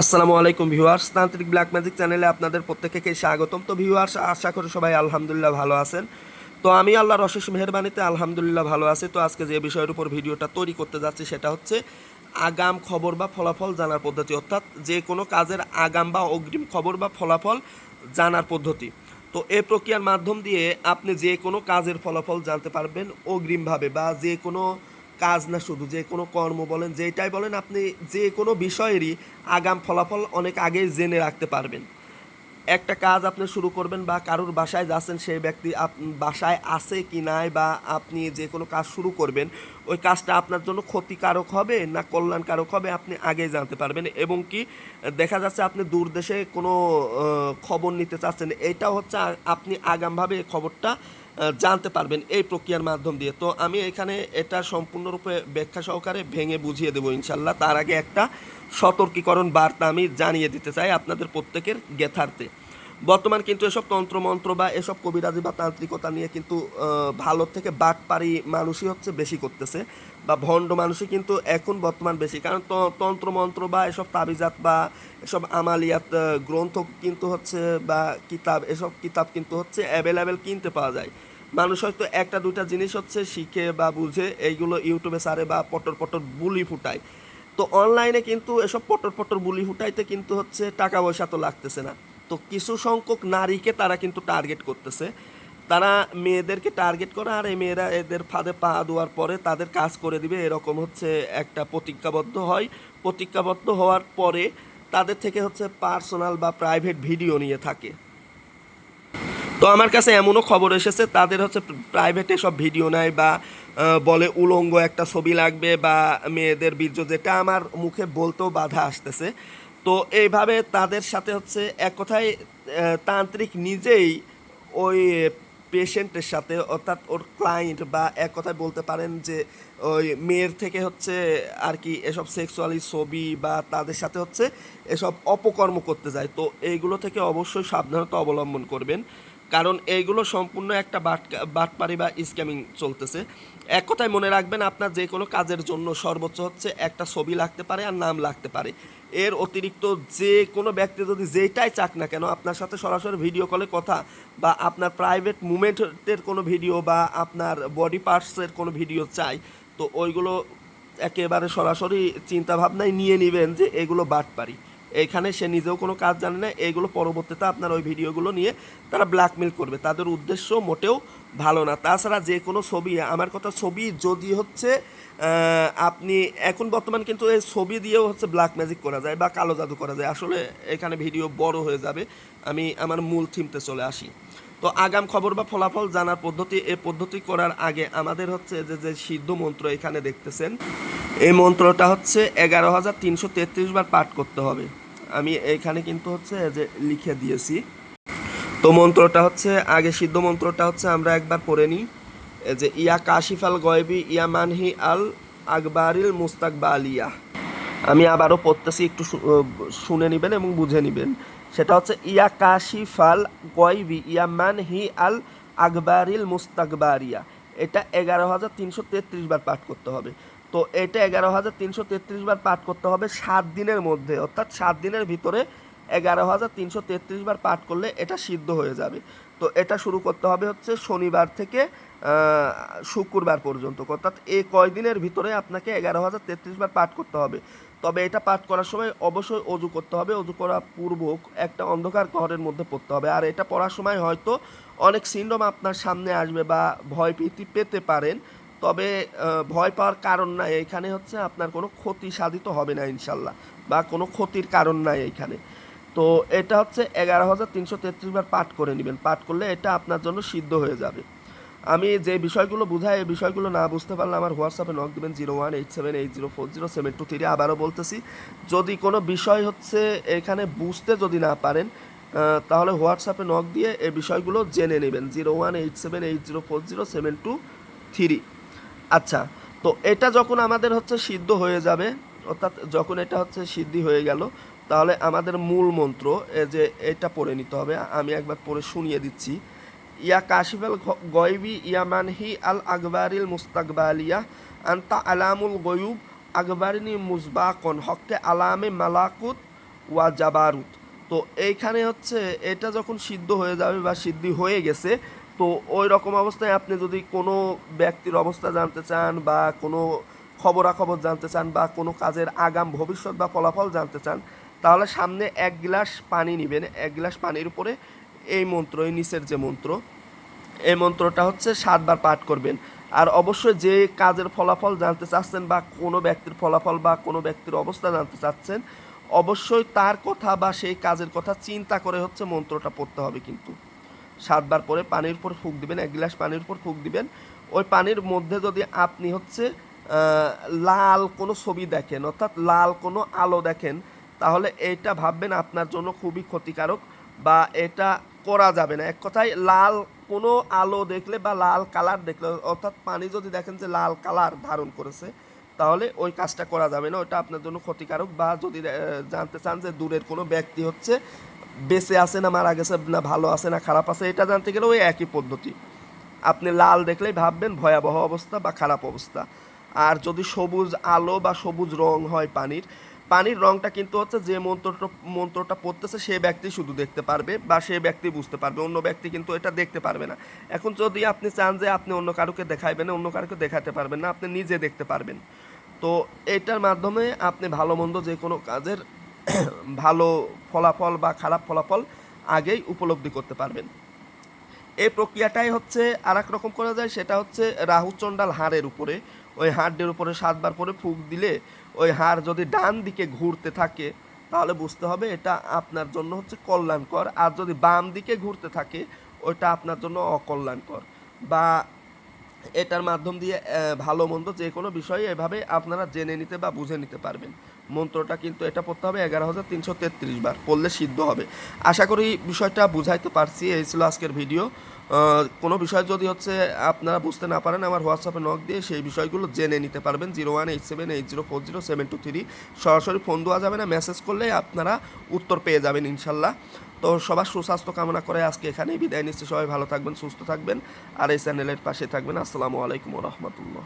আসসালামু আলাইকুম ভিউয়ার্স, তান্ত্রিক ব্ল্যাক ম্যাজিক চ্যানেলে আপনাদের প্রত্যেককে স্বাগতম। তো ভিউয়ার্স, আশা করি সবাই আলহামদুলিল্লাহ ভালো আছেন। তো আমি আল্লাহর অশেষ মেহরবানিতে আলহামদুলিল্লাহ ভালো আছি। তো আজকে যে বিষয়ের উপর ভিডিওটা তৈরি করতে যাচ্ছি সেটা হচ্ছে আগাম খবর বা ফলাফল জানার পদ্ধতি, অর্থাৎ যে কোনো কাজের আগাম বা অগ্রিম খবর বা ফলাফল জানার পদ্ধতি। তো এই প্রক্রিয়ার মাধ্যম দিয়ে আপনি যে কোনো কাজের ফলাফল জানতে পারবেন অগ্রিমভাবে বা যে কোনো কাজ না শুধু, যে কোনো কর্ম বলেন যেটাই বলেন, আপনি যে কোনো বিষয়েরই আগাম ফলাফল অনেক আগেই জেনে রাখতে পারবেন। একটা কাজ আপনি শুরু করবেন বা কারোর বাসায় যাচ্ছেন, সেই ব্যক্তি বাসায় আছে কি নাই বা আপনি যে কোনো কাজ শুরু করবেন, ওই কাজটা আপনার জন্য ক্ষতিকারক হবে না কল্যাণকারক হবে, আপনি আগেই জানতে পারবেন। এবং কি, দেখা যাচ্ছে আপনি দূর দেশে কোনো খবর নিতে চাচ্ছেন এইটাও হচ্ছে আপনি আগামভাবে খবরটা জানতে পারবেন এই প্রক্রিয়ার মাধ্যম দিয়ে। তো আমি এখানে এটা সম্পূর্ণরূপে ব্যাখ্যা সহকারে ভেঙে বুঝিয়ে দেবো ইনশাল্লাহ তার আগে একটা সতর্কীকরণ বার্তা আমি জানিয়ে দিতে চাই আপনাদের প্রত্যেকের জ্ঞাতার্থে বর্তমান কিন্তু এসব তন্ত্রমন্ত্র বা এসব কবিরাজি বা তান্ত্রিকতা নিয়ে কিন্তু ভালো থেকে বাটপারি মানুষই হচ্ছে বেশি করতেছে বা ভণ্ড মানুষই কিন্তু এখন বর্তমান বেশি। কারণ তন্ত্রমন্ত্র বা এসব তাবিজাত বা এসব আমালিয়াত গ্রন্থ কিন্তু হচ্ছে বা কিতাব, এসব কিতাব কিন্তু হচ্ছে অ্যাভেলেবেল কিনতে পাওয়া যায়। মানুষ হয়তো একটা দুইটা জিনিস হচ্ছে শিখে বা বুঝে, এইগুলো ইউটিউবে সারে বা পটর পটর বুলি ফুটায়। তো অনলাইনে কিন্তু এসব পটর পটর বুলি ফুটাইতে কিন্তু হচ্ছে টাকা পয়সা তো লাগতেছে না। তো কিছু সংখ্যক নারীকে তারা কিন্তু টার্গেট করতেছে। তারা মেয়েদেরকে টার্গেট করে আর এই মেয়েরা এদের ফাঁদে পা দেওয়ার পরে তাদের কাজ করে দিবে। এরকম হচ্ছে একটা প্রতিজ্ঞাবদ্ধ হয়। প্রতিজ্ঞাবদ্ধ হওয়ার পরে তাদের থেকে হচ্ছে পার্সোনাল বা প্রাইভেট ভিডিও নিয়ে থাকে। তো আমার কাছে এমনও খবর এসেছে, তাদের হচ্ছে প্রাইভেটে সব ভিডিও নেয় বা বলে উলঙ্গ একটা ছবি লাগবে বা মেয়েদের বীর্য যেটা আমার মুখে বলতেও বাধা আসতেছে। তো এইভাবে তাদের সাথে হচ্ছে এক কথায় তান্ত্রিক নিজেই ওই পেশেন্টের সাথে, অর্থাৎ ওর ক্লায়েন্ট বা এক কথায় বলতে পারেন যে ওই মেয়ের থেকে হচ্ছে আর কি এসব সেক্সুয়ালি ছবি বা তাদের সাথে হচ্ছে এসব অপকর্ম করতে যায়। তো এইগুলো থেকে অবশ্যই সাবধানতা অবলম্বন করবেন। কারণ এইগুলো সম্পূর্ণ একটা বাট, বাটপারি বা স্ক্যামিং চলতেছে। এক কথায় মনে রাখবেন, আপনার যে কোনো কাজের জন্য সর্বোচ্চ হচ্ছে একটা ছবি লাগতে পারে আর নাম লাগতে পারে। এর অতিরিক্ত যে কোনো ব্যক্তি যদি যেটাই চাক না কেন, আপনার সাথে সরাসরি ভিডিও কলে কথা বা আপনার প্রাইভেট মুভমেন্টের কোনো ভিডিও বা আপনার বডি পার্টসের কোনো ভিডিও চাই, তো ওইগুলো একেবারে সরাসরি চিন্তা ভাবনায় নিয়ে নেবেন যে এগুলো বাটপারি। এখানে সে নিজেও কোনো কাজ জানে না। এগুলো পরবর্তীতে আপনার ওই ভিডিওগুলো নিয়ে তারা ব্ল্যাকমেল করবে। তাদের উদ্দেশ্য মোটেও ভালো না। তাছাড়া যে কোনো ছবি, আমার কথা ছবি যদি হচ্ছে আপনি এখন বর্তমান কিন্তু এই ছবি দিয়েও হচ্ছে ব্ল্যাক ম্যাজিক করা যায় বা কালো জাদু করা যায়। আসলে এখানে ভিডিও বড় হয়ে যাবে। আমি আমার মূল থিমতে চলে আসি। তো আগাম খবর বা ফলাফল জানার পদ্ধতি এই পদ্ধতি করার আগে আমাদের হচ্ছে যে যে সিদ্ধ মন্ত্র এখানে দেখতেছেন, এই মন্ত্রটা হচ্ছে এগারো হাজার তিনশো তেত্রিশ বার পাঠ করতে হবে। আমি এখানে কিন্তু হচ্ছে যে লিখে দিয়েছি। তো মন্ত্রটা হচ্ছে, আগে সিদ্ধ মন্ত্রটা হচ্ছে আমরা একবার পড়ে নিই। যে, ইয়া কাশিফ আল গয়বি ইয়া মানহি আল আকবারিল মুস্তাকবা আলিয়া আমি আবারও পড়তেছি, একটু শুনে নেবেন এবং বুঝে নেবেন। সেটা হচ্ছে, ইয়া কাশিফাল গয়বি ইয়া মানহি আল আকবারিল মুস্তাকবারিয়া এটা এগারো হাজার তিনশো তেত্রিশ বার পাঠ করতে হবে। তো এটা এগারো হাজার তিনশো তেত্রিশ বার পাঠ করতে হবে সাত দিনের মধ্যে। অর্থাৎ সাত দিনের ভিতরে এগারো হাজার তিনশো তেত্রিশ বার পাঠ করলে এটা সিদ্ধ হয়ে যাবে। তো এটা শুরু করতে হবে হচ্ছে শনিবার থেকে শুক্রবার পর্যন্ত। অর্থাৎ এই কয়দিনের ভিতরে আপনাকে এগারো হাজার তেত্রিশ বার পাঠ করতে হবে। তবে এটা পাঠ করার সময় অবশ্যই অজু করতে হবে। অজু করা পূর্বক একটা অন্ধকার ঘরের মধ্যে পড়তে হবে। আর এটা পড়ার সময় হয়তো অনেক সিন্ডম আপনার সামনে আসবে বা ভয় ভীতি পেতে পারেন। তবে ভয় পাওয়ার কারণ নাই। এখানে হচ্ছে আপনার কোনো ক্ষতি সাধিত হবে না ইনশাল্লাহ, বা কোনো ক্ষতির কারণ নাই এইখানে তো এটা হচ্ছে এগারো হাজার তিনশো তেত্রিশ বার পাঠ করে নেবেন। পাঠ করলে এটা আপনার জন্য সিদ্ধ হয়ে যাবে। আমি যে বিষয়গুলো বুঝাই, এই বিষয়গুলো না বুঝতে পারলে আমার হোয়াটসঅ্যাপে নক দেবেন zero one eight seven eight zero four zero seven two three, আবারও বলতেছি, যদি কোনো বিষয় হচ্ছে এখানে বুঝতে যদি না পারেন তাহলে হোয়াটসঅ্যাপে নক দিয়ে এই বিষয়গুলো জেনে নেবেন। Zero one eight seven eight zero four zero seven two three. আচ্ছা তো এটা যখন আমাদের হচ্ছে সিদ্ধ হয়ে যাবে, অর্থাৎ যখন এটা হচ্ছে সিদ্ধি হয়ে গেল, তাহলে আমাদের মূল মন্ত্র যে এটা পড়ে নিতে হবে, আমি একবার পড়ে শুনিয়ে দিচ্ছি। ইয়া কাশিফাল গয়বি ইয়া মানহি আল আকবারিল মুস্তাকবালিয়া আন্তা আলামুল গয়ুব আকবারিনি মুসবাকন হককে আলামে মালাকুত ওয়া জাবারুত। তো এইখানে হচ্ছে এটা যখন সিদ্ধ হয়ে যাবে বা সিদ্ধি হয়ে গেছে তো ওই রকম অবস্থায় আপনি যদি কোনো ব্যক্তির অবস্থা জানতে চান বা কোনো খবরাখবর জানতে চান বা কোনো কাজের আগাম ভবিষ্যৎ বা ফলাফল জানতে চান, তাহলে সামনে এক গ্লাস পানি নেবেন। এক গ্লাস পানির উপরে এই মন্ত্র, এই নিচের যে মন্ত্র, এই মন্ত্রটা হচ্ছে সাতবার পাঠ করবেন। আর অবশ্যই যে কাজের ফলাফল জানতে চাচ্ছেন বা কোনো ব্যক্তির ফলাফল বা কোনো ব্যক্তির অবস্থা জানতে চাচ্ছেন, অবশ্যই তার কথা বা সেই কাজের কথা চিন্তা করে হচ্ছে মন্ত্রটা পড়তে হবে কিন্তু। সাতবার পরে পানির উপর ফুক দিবেন, এক গ্লাস পানির উপর ফুক দিবেন। ওই পানির মধ্যে যদি আপনি হচ্ছে লাল কোনো ছবি দেখেন, অর্থাৎ লাল কোনো আলো দেখেন, তাহলে এইটা ভাববেন আপনার জন্য খুবই ক্ষতিকারক বা এটা করা যাবে না। এক কথায় লাল কোনো আলো দেখলে বা লাল কালার দেখলে, অর্থাৎ পানি যদি দেখেন যে লাল কালার ধারণ করেছে, তাহলে ওই কাজটা করা যাবে না। ওটা আপনার জন্য ক্ষতিকারক বা যদি জানতে চান যে দূরের কোনো ব্যক্তি হচ্ছে বেঁচে আছে না, মারা গেছে না, ভালো আছে না, খারাপ আছে, এটা জানতে গেলে ওই একই পদ্ধতি। আপনি লাল দেখলেই ভাববেন ভয়াবহ অবস্থা বা খারাপ অবস্থা। আর যদি সবুজ আলো বা সবুজ রং হয় পানির পানির রংটা কিন্তু হচ্ছে যে মন্ত্রটা মন্ত্রটা পড়তেছে, সে ব্যক্তি শুধু দেখতে পারবে বা সে ব্যক্তি বুঝতে পারবে, অন্য ব্যক্তি কিন্তু এটা দেখতে পারবে না। এখন যদি আপনি চান যে আপনি অন্য কারোকে দেখাইবেন, অন্য কারোকে দেখাতে পারবেন না, আপনি নিজে দেখতে পারবেন। তো এটার মাধ্যমে আপনি ভালো মন্দ যে কোনো কাজের ভালো ফলাফল বা খারাপ ফলাফল আগেই উপলব্ধি করতে পারবেন। এই প্রক্রিয়াটাই হচ্ছে আর রকম করা যায়, সেটা হচ্ছে রাহুচণ্ডাল হাড়ের উপরে। ওই হাড়ের উপরে সাতবার পরে ফুক দিলে ওই হাড় যদি ডান দিকে ঘুরতে থাকে, তাহলে বুঝতে হবে এটা আপনার জন্য হচ্ছে কল্যাণকর। আর যদি বাম দিকে ঘুরতে থাকে, ওইটা আপনার জন্য অকল্যাণকর। বা এটার মাধ্যম দিয়ে ভালো মন্দ যে কোনো বিষয়ে এভাবে আপনারা জেনে নিতে বা বুঝে নিতে পারবেন। মন্ত্রটা কিন্তু এটা পড়তে হবে এগারো হাজার তিনশো তেত্রিশ বার, পড়লে সিদ্ধ হবে। আশা করি বিষয়টা বুঝাইতে পারছি, এই ছিল আজকের ভিডিও। কোনো বিষয় যদি হচ্ছে আপনারা বুঝতে না পারেন, আমার হোয়াটসঅ্যাপে নক দিয়ে সেই বিষয়গুলো জেনে নিতে পারবেন। Zero one eight seven eight zero four zero seven two three. সরাসরি ফোন দেওয়া যাবে না, মেসেজ করলেই আপনারা উত্তর পেয়ে যাবেন ইনশাল্লাহ। তো সবার সুস্বাস্থ্য কামনা করে আজকে এখানেই বিদায় নিচ্ছি। সবাই ভালো থাকবেন, সুস্থ থাকবেন, আর এই চ্যানেলের পাশে থাকবেন। আসসালামু আলাইকুম রহমতুল্লাহ।